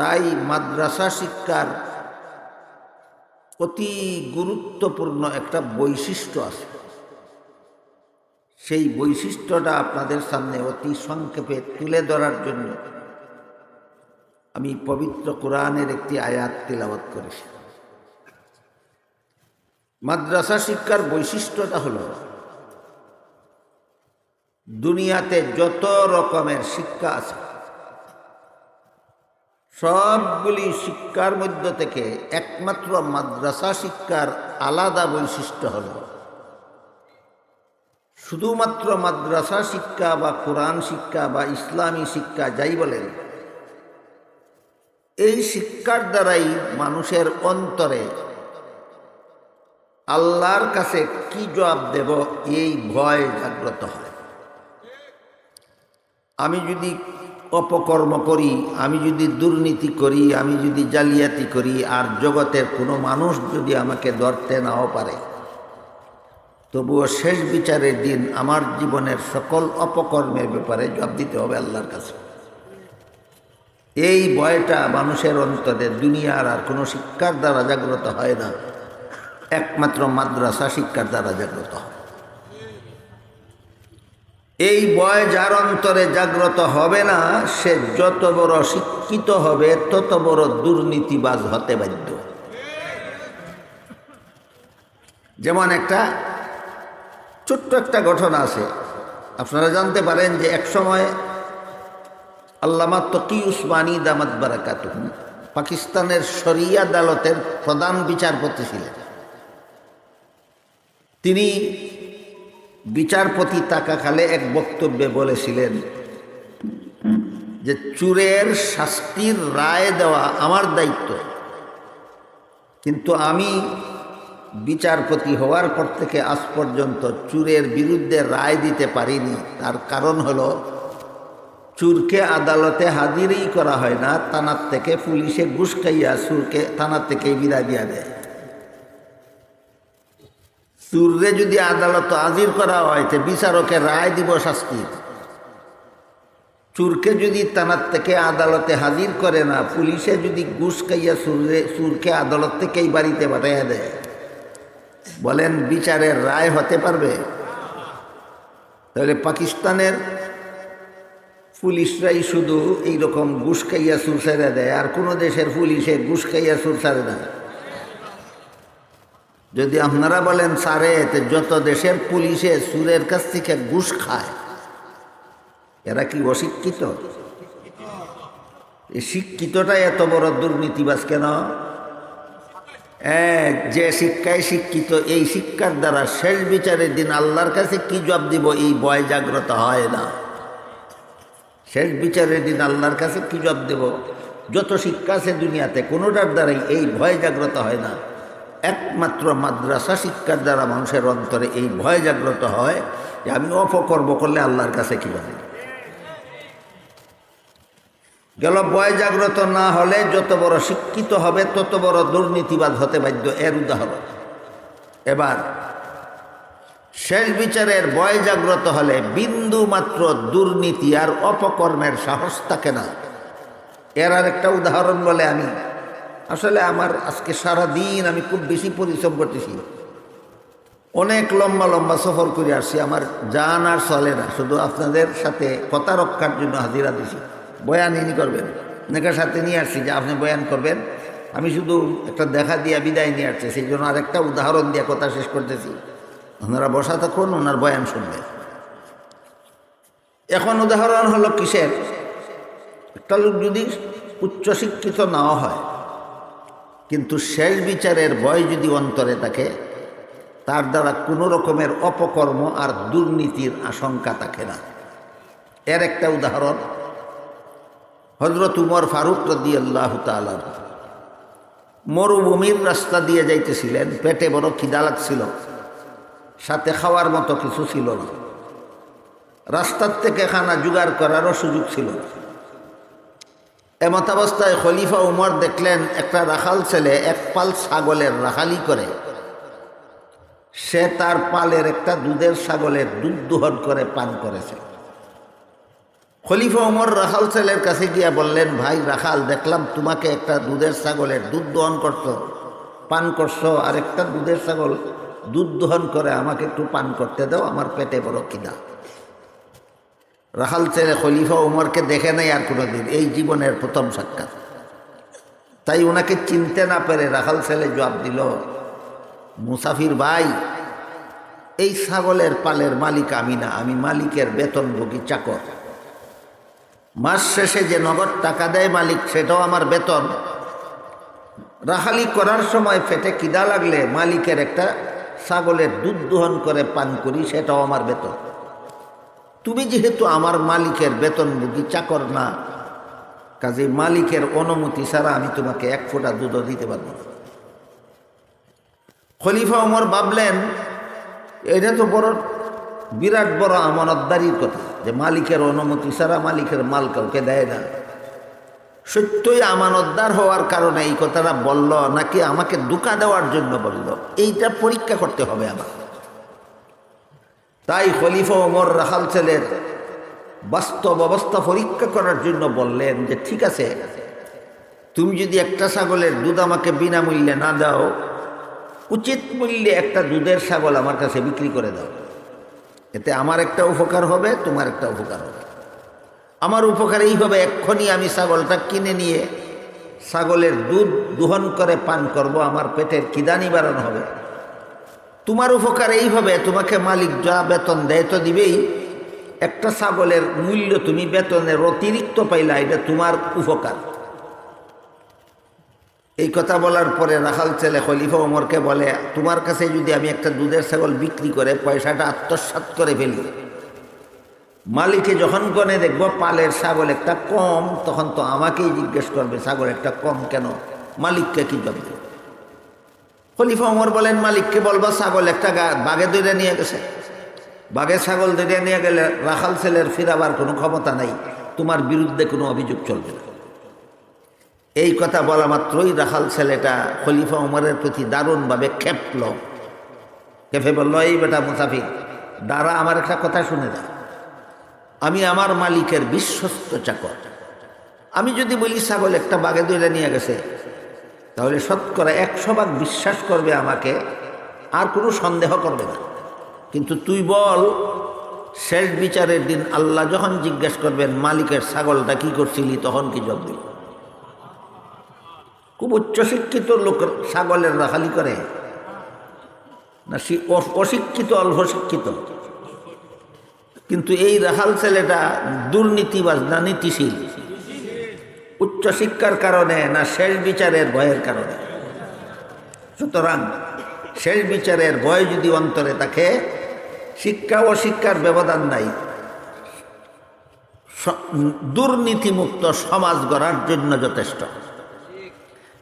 তাই মাদ্রাসা শিক্ষার অতি গুরুত্বপূর্ণ একটা বৈশিষ্ট্য আছে। সেই বৈশিষ্ট্যটা আপনাদের সামনে অতি সংক্ষেপে তুলে ধরার জন্য আমি পবিত্র কোরআনের একটি আয়াত তিলাবত করেছি। মাদ্রাসা শিক্ষার বৈশিষ্ট্যটা হলো, দুনিয়াতে যত রকমের শিক্ষা আছে সবগুলি শিক্ষার মধ্য থেকে একমাত্র মাদ্রাসা শিক্ষার আলাদা বৈশিষ্ট্য হল। শুধুমাত্র মাদ্রাসা শিক্ষা বা কোরআন শিক্ষা বা ইসলামী শিক্ষা যাই বলেন, এই শিক্ষার দ্বারাই মানুষের অন্তরে আল্লাহর কাছে কি জবাব দেব এই ভয় জাগ্রত হয়। আমি যদি অপকর্ম করি, আমি যদি দুর্নীতি করি, আমি যদি জালিয়াতি করি, আর জগতের কোনো মানুষ যদি আমাকে ধরতে নাও পারে, তবুও শেষ বিচারের দিন আমার জীবনের সকল অপকর্মের ব্যাপারে জবাব দিতে হবে আল্লাহর কাছে। এই ভয়টা মানুষের অন্তরে দুনিয়ার আর কোনো শিক্ষার দ্বারা জাগ্রত হয় না। একমাত্র মাদ্রাসা শিক্ষার দ্বারা জাগ্রত হয়। এই ভয় যার অন্তরে জাগ্রত হবে না, সে যত বড় শিক্ষিত হবে, তত বড় দুর্নীতিবাজ হতে বাধ্য। যেমন একটা ছোট্ট একটা ঘটনা আছে। আপনারা জানতে পারেন যে এক সময় আল্লামা তকি উসমানী দামাত বারাকাত পাকিস্তানের শরিয়া আদালতের প্রধান বিচারপতি ছিলেন। তিনি বিচারপতি তাকাকালে এক বক্তব্যে বলেছিলেন যে চুরের শাস্তির রায় দেওয়া আমার দায়িত্ব। কিন্তু আমি বিচারপতি হওয়ার পর থেকে আজ পর্যন্ত চুরের বিরুদ্ধে রায় দিতে পারিনি। তার কারণ হলো, চুরকে আদালতে হাজিরই করা হয় না, থানার থেকে পুলিশে ঘুষ খাইয়া চুরকে থানার থেকেই বিদায় দিয়া দেয়। চুররে যদি আদালত হাজির করা হয়, তো বিচারকে রায় দিব শাস্তি। চুরকে যদি থানার থেকে আদালতে হাজির করে না, পুলিশে যদি ঘুষ খাইয়া চুররে, চুরকে আদালত থেকেই বাড়িতে পাঠাইয়া দেয়। বলেন, বিচারের রায় হতে পারবে? তাহলে পাকিস্তানের পুলিশরাই শুধু এইরকম ঘুষ খাইয়া সুর ছেড়ে দেয়, আর কোনো দেশের পুলিশে ঘুষ খাইয়া সুর ছাড়ে না। যদি আপনারা বলেন সারে যত দেশের পুলিশে সুরের কাছ থেকে ঘুষ খায়, এরা কি অশিক্ষিত? এই শিক্ষিতটাই এত বড় দুর্নীতিবাস কেন? যে শিক্ষায় শিক্ষিত, এই শিক্ষার দ্বারা শেষ বিচারের দিন আল্লাহর কাছে কি জবাব দিব? এই ভয় জাগ্রত হয় না। শেষ বিচারের দিন আল্লাহর কাছে কি জবাব দেব? যত শিক্ষা আছে দুনিয়াতে, কোনোটার দ্বারাই এই ভয় জাগ্রত হয় না। একমাত্র মাদ্রাসা শিক্ষার দ্বারা মানুষের অন্তরে এই ভয় জাগ্রত হয় যে আমি অপকর্ম করলে আল্লাহর কাছে কি বলে গেল, ভয় জাগ্রত না হলে যত বড় শিক্ষিত হবে, তত বড় দুর্নীতিবাদ হতে বাধ্য এর উদাহরণ। এবার, শেষ বিচারের ভয় জাগ্রত হলে বিন্দু মাত্র দুর্নীতি আর অপকর্মের সাহস থাকে না। এর আর একটা উদাহরণ বলে আমি আসলে আমার আজকে সারা দিন আমি খুব বেশি পরিশ্রম করতেছি। অনেক লম্বা লম্বা সফর করে আসছি, আমার জান আর চলে না, শুধু আপনাদের সাথে কথা রক্ষার জন্য হাজিরা দিছি। বয়ান ইনি করবেন নেকার সাথে নিয়ে আসছি যে আপনি বয়ান করবেন। আমি শুধু একটা দেখা দিয়া বিদায় নিয়ে আসছি, সেই জন্য আরেকটা উদাহরণ দিয়ে কথা শেষ করতেছি। ওনারা বসা থাকুন, ওনার বয়ান শুনবেন এখন উদাহরণ হলো কিসের? একটা লোক যদি উচ্চশিক্ষিত নাও হয় কিন্তু শেষ বিচারের ভয় যদি অন্তরে থাকে, তার দ্বারা কোনো রকমের অপকর্ম আর দুর্নীতির আশঙ্কা থাকে না। এর একটা উদাহরণ হজরত উমর ফারুক রদি আল্লাহ তালার মরুভূমির রাস্তা দিয়ে যাইতেছিলেন, পেটে বড় খিদা লাগছিল, সাথে খাওয়ার মতো কিছু ছিল না। রাস্তার থেকে খানা জোগাড় করারও সুযোগ ছিল না। এমতাবস্থায় খলিফা উমর দেখলেন, একটা রাখাল ছেলে এক পাল ছাগলের রাখালি করে। সে তার পালের একটা দুধের ছাগলের দুধ দুহন করে পান করেছে। খলিফা উমর রাখাল ছেলের কাছে গিয়া বললেন, ভাই রাখাল, দেখলাম তোমাকে একটা দুধের ছাগলের দুধ দহন করছ, পান করছ আর একটা দুধের ছাগল দুধ দহন করে আমাকে একটু পান করতে দাও, আমার পেটে বড় কিনা রাখাল ছেলে খলিফা উমরকে দেখে নাই আর কোনো দিন এই জীবনের প্রথম সাক্ষাৎ। তাই ওনাকে চিনতে না পেরে রাখাল ছেলে জবাব দিল, মুসাফির ভাই, এই ছাগলের পালের মালিক আমি না। আমি মালিকের বেতনভোগী চাকর। মাস শেষে যে নগদ টাকা দেয় মালিক, সেটাও আমার বেতন। রাহালি করার সময় ফেটে কিদা লাগলে মালিকের একটা ছাগলের দুধ দোহন করে পান করি, সেটাও আমার বেতন। তুমি যেহেতু আমার মালিকের বেতনভোগী, চাকর না কাজে মালিকের অনুমতি ছাড়া আমি তোমাকে এক ফোঁটা দুধও দিতে পারব না। খলিফা ওমর ভাবলেন, এটা তো বড়, বিরাট বড় আমানতদারির কথা, যে মালিকের অনুমতি ছাড়া মালিকের মাল কাউকে দেয় না। সত্যই আমানতদার হওয়ার কারণে এই কথাটা বলল, নাকি আমাকে দুকা দেওয়ার জন্য বলল? এইটা পরীক্ষা করতে হবে আমার। তাই খলিফা ওমর রাহাল ছেলের বাস্তব অবস্থা পরীক্ষা করার জন্য বললেন যে, ঠিক আছে, তুমি যদি একটা ছাগলের দুধ আমাকে বিনামূল্যে না দাও, উচিত মূল্যে একটা দুধের ছাগল আমার কাছে বিক্রি করে দাও। এতে আমার একটা উপকার হবে, তোমার একটা উপকার হবে। আমার উপকার এই হবে এক্ষুনি আমি ছাগলটা কিনে নিয়ে ছাগলের দুধ দোহন করে পান করব, আমার পেটের কিদা নিবারণ হবে। তোমার উপকার এইভাবে, তোমাকে মালিক যা বেতন দেয় তো দিবেই। একটা ছাগলের মূল্য তুমি বেতনের অতিরিক্ত পাইলা, এটা তোমার উপকার। এই কথা বলার পরে রাখাল ছেলে খলিফা ওমরকে বলে, তোমার কাছে যদি আমি একটা দুধের ছাগল বিক্রি করে, পয়সাটা আত্মসাৎ করে ফেলি। মালিকে যখন গনে দেখব পালের ছাগল একটা কম, তখন তো আমাকেই জিজ্ঞেস করবে, ছাগল একটা কম কেন? মালিককে কী জবাব? খলিফা ওমর বলেন, মালিককে বলবা ছাগল একটা বাগে দৌড়ে নিয়ে গেছে। বাঘে ছাগল দৌড়ে নিয়ে গেলে রাখাল ছেলের ফিরাবার কোনো ক্ষমতা নাই। তোমার বিরুদ্ধে কোনো অভিযোগ চলবে না। এই কথা বলা মাত্রই রাখাল ছেলেটা খলিফা উমরের প্রতি দারুণভাবে খেপল। খেপে বলল, এই বেটা মুসাফির, দাঁড়া, আমার একটা কথা শুনে যা আমি আমার মালিকের বিশ্বস্ত চাকর। আমি যদি বলি ছাগল একটা বাগে দৌড়ে নিয়ে গেছে তাহলে শতকরা একশো ভাগ বিশ্বাস করবে আমাকে, আর কোনো সন্দেহ করবে না। কিন্তু তুই বল, শেষ বিচারের দিন আল্লাহ যখন জিজ্ঞেস করবেন, মালিকের ছাগলটা কি করছিলি, তখন কি জব দিল খুব উচ্চশিক্ষিত লোক ছাগলের রাখালি করে। না অশিক্ষিত, অল্প শিক্ষিত। কিন্তু এই রাখাল ছেলেটা দুর্নীতিবাজ, না নীতিশীল। উচ্চশিক্ষার কারণে না শেষ বিচারের ভয়ের কারণে। সুতরাং শেষ বিচারের ভয় যদি অন্তরে থাকে, শিক্ষা ও শিক্ষার ব্যবধান নাই। দুর্নীতিমুক্ত সমাজ গড়ার জন্য যথেষ্ট।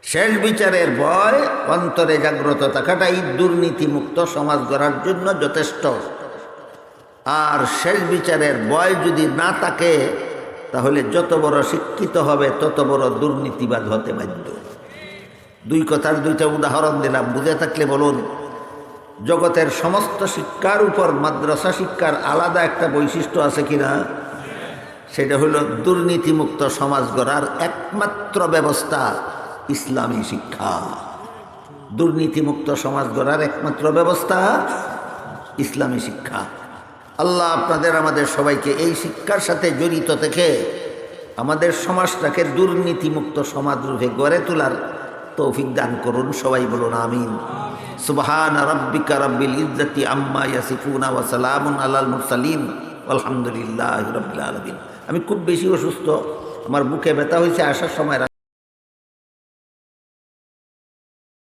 শেষ বিচারের ভয় অন্তরে জাগ্রত থাকাটাই দুর্নীতিমুক্ত সমাজ গড়ার জন্য যথেষ্ট। আর শেষ বিচারের ভয় যদি না থাকে তাহলে যত বড় শিক্ষিত হবে, তত বড় দুর্নীতিবাদ হতে বাধ্য। দুই কথার দুইটা উদাহরণ দিলাম, বুঝে থাকলে বলুন। জগতের সমস্ত শিক্ষার উপর মাদ্রাসা শিক্ষার আলাদা একটা বৈশিষ্ট্য আছে কিনা সেটা হলো দুর্নীতিমুক্ত সমাজ গড়ার একমাত্র ব্যবস্থা ইসলামী শিক্ষা। দুর্নীতিমুক্ত সমাজ গড়ার একমাত্র ব্যবস্থা ইসলামী শিক্ষা। আল্লাহ আপনাদের, আমাদের সবাইকে এই শিক্ষার সাথে জড়িত থেকে আমাদের সমাজটাকে দুর্নীতিমুক্ত সমাজ রূপে গড়ে তোলার তৌফিক দান করুন। সবাই বলুন আমিন। সুবহান রব্বিকা রব্বিল ইজ্জতি আম্মা ইয়াসিফুনা ওয়া সালামুন আলাল মুরসালিন। আলহামদুলিল্লাহ রবিল আলমিন। আমি খুব বেশি অসুস্থ, আমার বুকে ব্যথা হয়েছে, আসার সময়